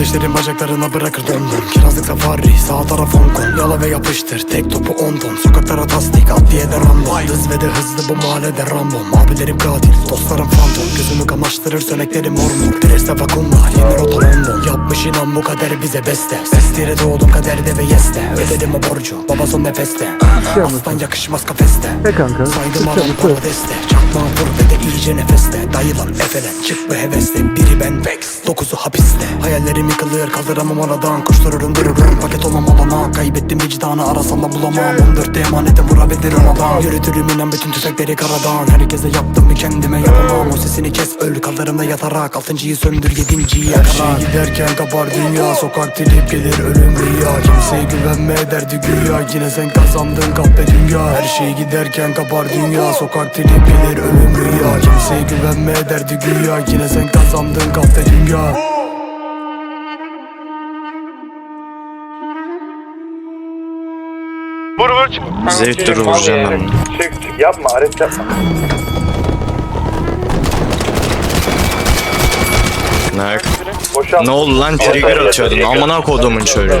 Kardeşlerin bacaklarına bırakır dondum Kirazlık safari sağ taraf Hong Kong Yala ve yapıştır tek topu 10 ton Sokaklara tasdik adliyede random. Hız ve de hızlı bu mahallede rambom Abilerim katil dostlarım fantom Gözümü kamaştırır söneklerim mormor Preste vakumla yeni rota London. Yapmış inan bu kader bize beste. Sestire doğdum kaderde ve yeste. Ödedim o borcu baba son nefeste. Aslan yakışmaz kafeste. Türkçe adam mi? para deste Çakma vur ve de iyice nefeste. Dayılan efelen çık bu hevesle. Biri ben Vex dokuzu hapiste Hayallerim yıkılır kaldıramam aradan Koştururum dururum paket olmam olana. Kaybettim vicdanı arasam da bulamam. 14'te emanetim vurabilirim adam Yürütürüm inan bütün tüfekleri karadan. Herkese yaptım bir kendime yapamam. O sesini kes öl kaldırımda yatarak. Altıncıyı söndür yedinciyi yakarak Her şey giderken kapar dünya. Sokak trip gelir ölüm rüya. Kimseye güvenme derdi güya. Yine sen kazandın kahpe dünya. Her şey giderken kapar dünya. Sokak trip gelir ölüm rüya. Kimseye güvenme derdi güya. Yine sen kazandın kahpe dünya Vur vur çık. Zevktir vuracağım ben. Çık çık yapma aret yapma. Ne? Ne oldu lan trigger atıyordun amına kodumun çocuğu.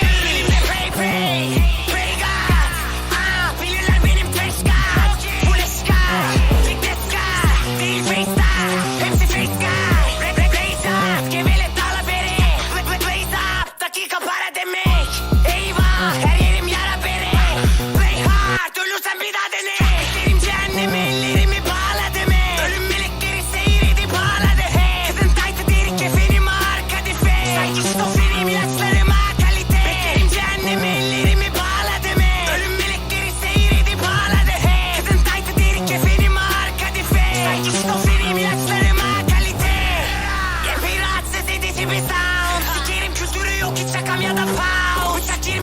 Ibiza.